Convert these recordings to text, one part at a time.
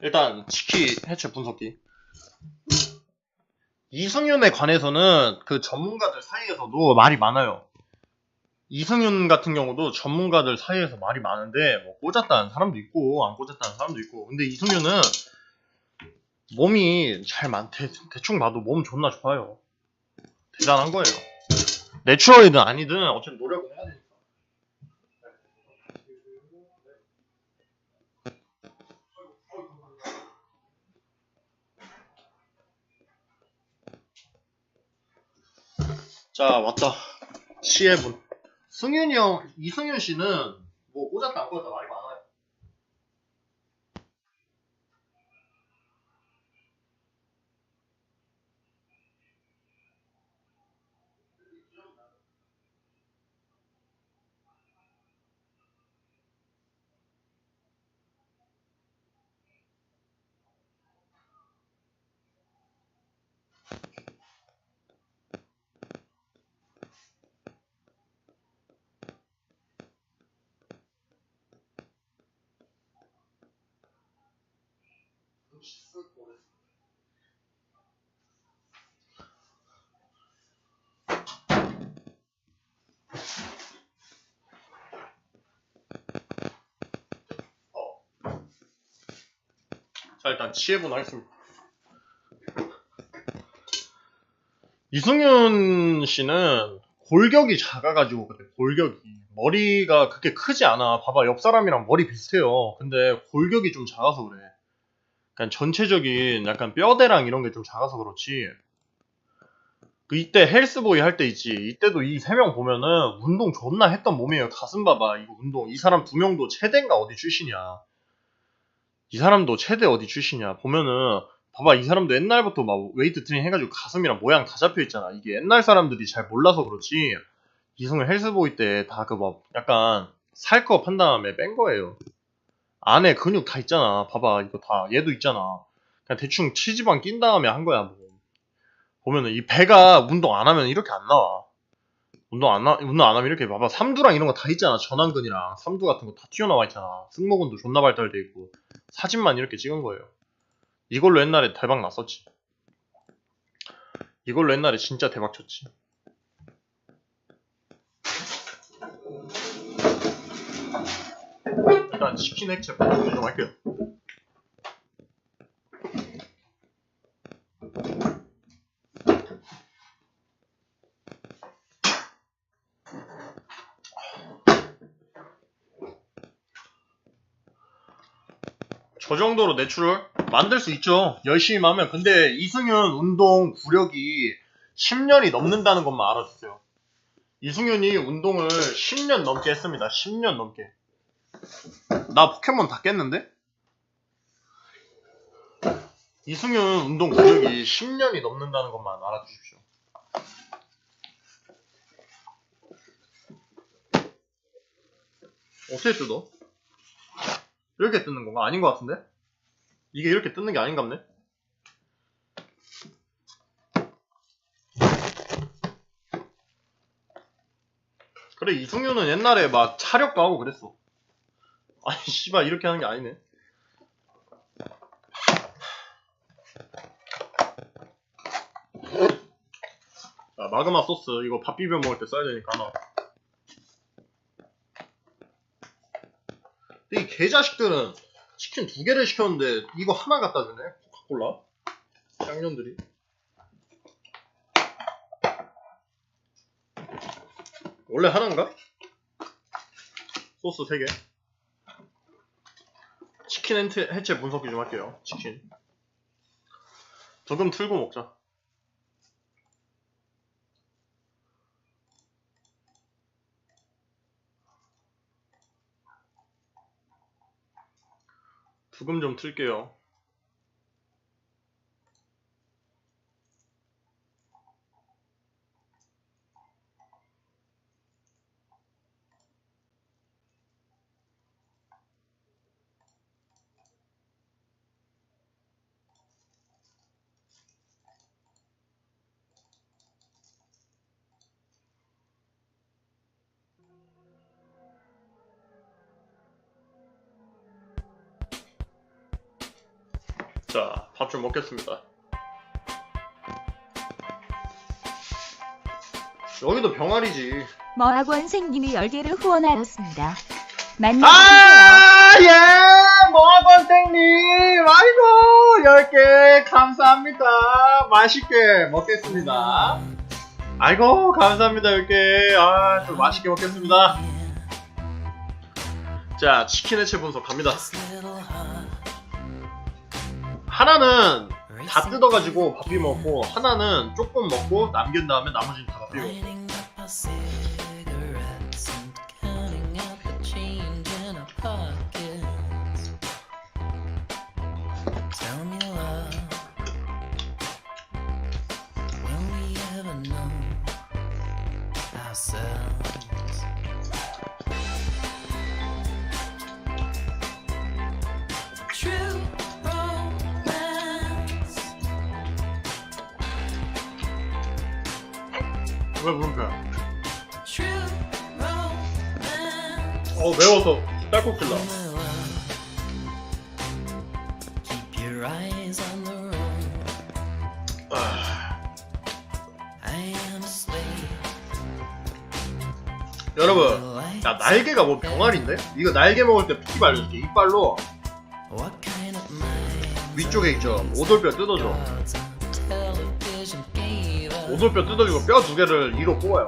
일단 치키 해체 분석기. 이승윤에 관해서는 그 전문가들 사이에서도 말이 많아요. 이승윤 같은 경우도 전문가들 사이에서 말이 많은데 뭐 꽂았다는 사람도 있고 안 꽂았다는 사람도 있고 근데 이승윤은 몸이 잘 많, 대, 대충 봐도 몸 존나 좋아요. 대단한 거예요. 내추럴이든 아니든 어쨌든 노력은 해야 되니까. 자 왔다. 시해분. 승윤이 형, 이승윤 씨는 뭐 꽂았다 안 꽂았다 말이 많아요. 자 일단 치해분 하겠습니다. 이승윤 씨는 골격이 작아가지고 그래 골격이 머리가 그렇게 크지 않아. 봐봐 옆 사람이랑 머리 비슷해요. 근데 골격이 좀 작아서 그래. 그냥 전체적인 약간 뼈대랑 이런 게 좀 작아서 그렇지. 그 이때 헬스보이 할 때 있지. 이때도 이 세 명 보면은 운동 존나 했던 몸이에요. 가슴 봐봐. 이거 운동. 이 사람 두 명도 체대인가 어디 출신이야. 이 사람도 체대 어디 출신이야. 보면은 봐봐 이 사람도 옛날부터 막 웨이트 트레이닝 해가지고 가슴이랑 모양 다 잡혀 있잖아. 이게 옛날 사람들이 잘 몰라서 그렇지. 이승을 헬스보이 때 다 그 막 약간 살 거 판 다음에 뺀 거예요. 안에 근육 다 있잖아. 봐봐 이거 다 얘도 있잖아. 그냥 대충 치지방 낀 다음에 한 거야. 뭐. 보면은 이 배가 운동 안 하면 이렇게 안 나와. 운동 안, 하, 운동 안 하면 이렇게 봐봐. 삼두랑 이런 거 다 있잖아. 전완근이랑 삼두 같은 거 다 튀어나와 있잖아. 승모근도 존나 발달돼 있고. 사진만 이렇게 찍은 거예요. 이걸로 옛날에 대박 났었지. 이걸로 옛날에 진짜 대박 쳤지. 일단 치킨 액체 좀 할게요. 저 정도로 내추럴 만들 수 있죠. 열심히 하면. 근데 이승윤 운동 구력이 10년이 넘는다는 것만 알아주세요. 이승윤이 운동을 10년 넘게 했습니다. 10년 넘게. 나 포켓몬 다 깼는데? 이승윤 운동 구력이 10년이 넘는다는 것만 알아주십시오. 어떻게 뜯어? 이렇게 뜯는 건가? 아닌 것 같은데? 이게 이렇게 뜯는 게 아닌갑네? 그래 이승윤은 옛날에 막 차력도 하고 그랬어 아니 씨발 이렇게 하는 게 아니네 자 마그마 소스 이거 밥 비벼 먹을 때 써야 되니까 하나 이 개자식들은 치킨 두 개를 시켰는데 이거 하나 갖다 주네. 코카콜라? 쌍년들이. 원래 하나인가? 소스 3개. 치킨 해체, 분석기 좀 할게요. 치킨. 조금 틀고 먹자 두금 좀 틀게요. 자, 밥좀 먹겠습니다. 여기도 병아리지. 머학원생님이 10개를 후원하였습니다. 만나주세요. 아, 예! 모아건생님! 아이고, 10개 감사합니다. 맛있게 먹겠습니다. 아이고, 감사합니다, 10개. 아, 좀 맛있게 먹겠습니다. 자, 치킨 해체 분석 갑니다. 하나는 다 뜯어가지고 밥 비벼 먹고, 하나는 조금 먹고, 남긴 다음에 나머지는 다밥 먹고. True romance. 어, 매워서 딸꾹질 나. Keep your eyes on the road. 아, I am a slave. 여러분, 야, 날개가 뭐 병아리인데? 이거 날개 먹을 때 푸기 알려줄게. 이빨로 What kind of mind 위쪽에 있죠. 오돌뼈 뜯어줘. 오돌뼈 뜯어주고 뼈 두 개를 위로 뽑아요.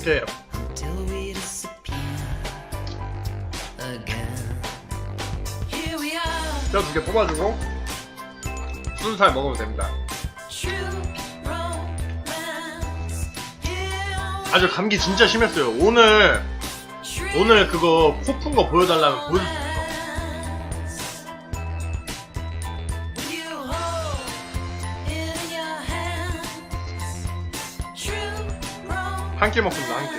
이렇게 until we disappear again. Here we are, 뼈두 개 뽑아주고 순살 먹으면 됩니다. 아주 감기 진짜 심했어요. 오늘 오늘 그거 코푼 거 보여달라면 보여줄 한 끼 먹습니다. 한 끼.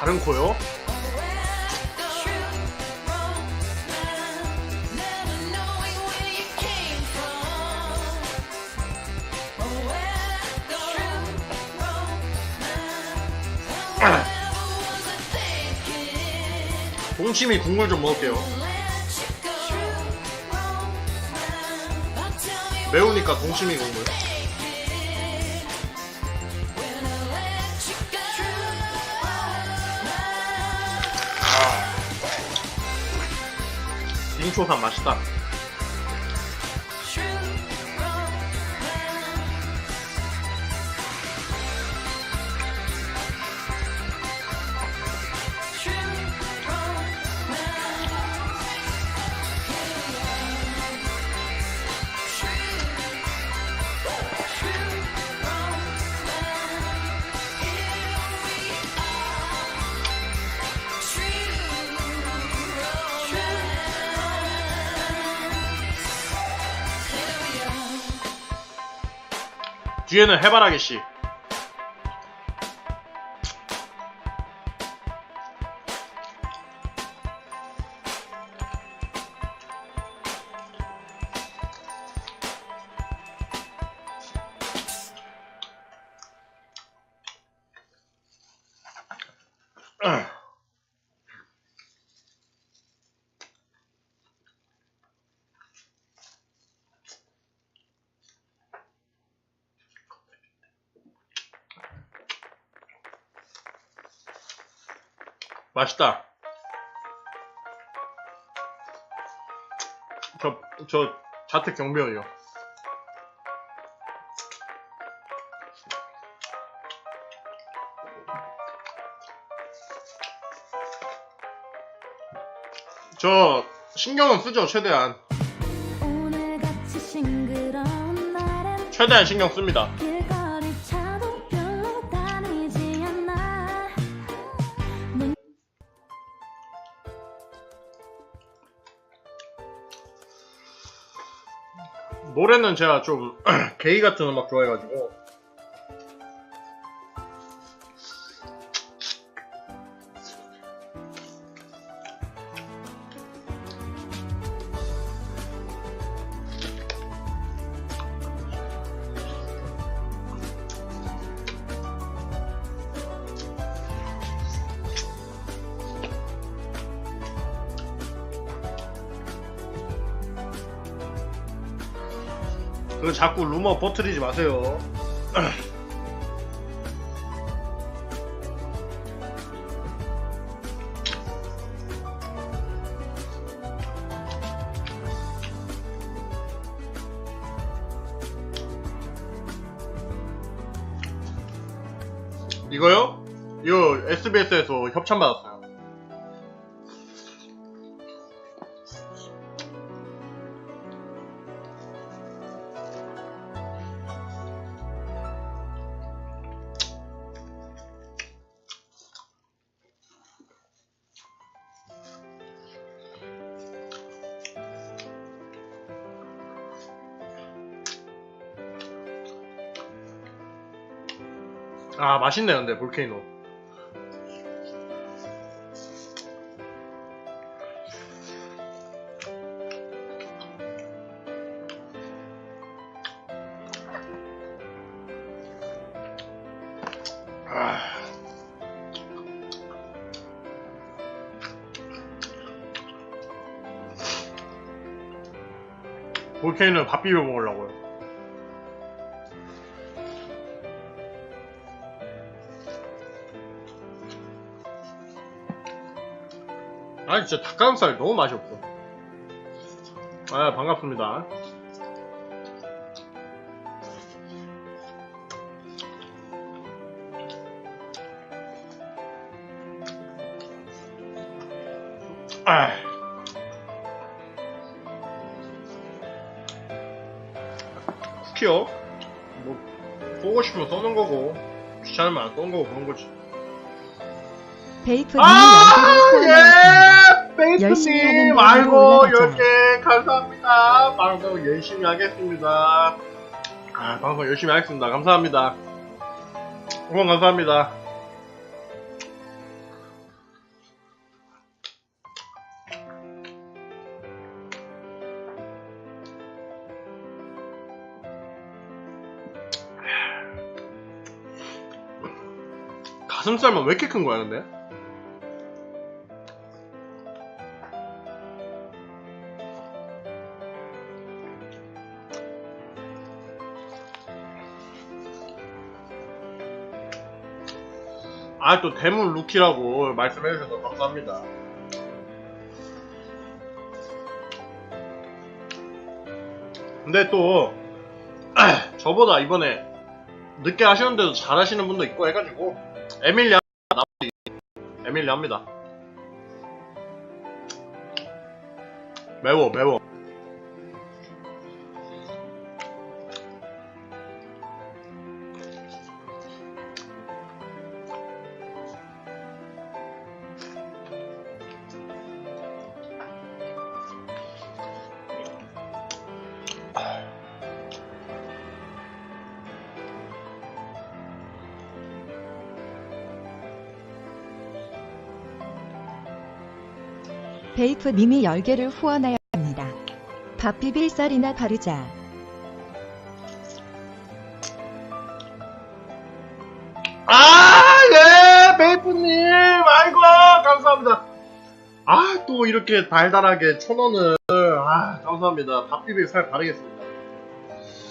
A place 동치미 국물 좀 먹을게요. 매우니까 동치미 국물. 아. 빙초산 맛있다. 뒤에는 해바라기 씨. 맛있다. 저, 저, 자택 경비원이요. 저, 신경은 쓰죠, 최대한. 최대한 신경 씁니다. 노래는 제가 좀, 게이 같은 음악 좋아해가지고. 그 자꾸 루머 퍼뜨리지 마세요. 이거요? 이거 SBS에서 협찬 받았어요. 아 맛있네요 근데 볼케이노 아. 볼케이노 밥 비벼 먹으려고요 아니 진짜 닭가슴살 너무 맛이 없어. 아 반갑습니다. 아 쿠키요? 뭐 보고 싶으면 써는 거고 귀찮으면 안 써는 거고 그런 거지. 연기를 후원하였습니다. 예! 분으로 아이고. 10개 감사합니다. 방송 열심히 하겠습니다. 아, 방송 열심히 하겠습니다. 감사합니다. 후원 감사합니다. 가슴살만 왜 이렇게 큰 거야, 근데? 아, 또 대문 루키라고 말씀해주셔서 감사합니다. 근데 또, 저보다 이번에 늦게 하시는데도 잘하시는 분도 있고 해가지고, 에밀리아, 나머지, 에밀리아 합니다. 매워, 매워. 베이프님이 10개를 후원하였습니다. 밥 비빌 쌀이나 바르자. 아, 예, 베이프님, 아이고, 감사합니다. 아, 또 이렇게 달달하게 천 원을, 아, 감사합니다. 밥 비비 살 바르겠습니다.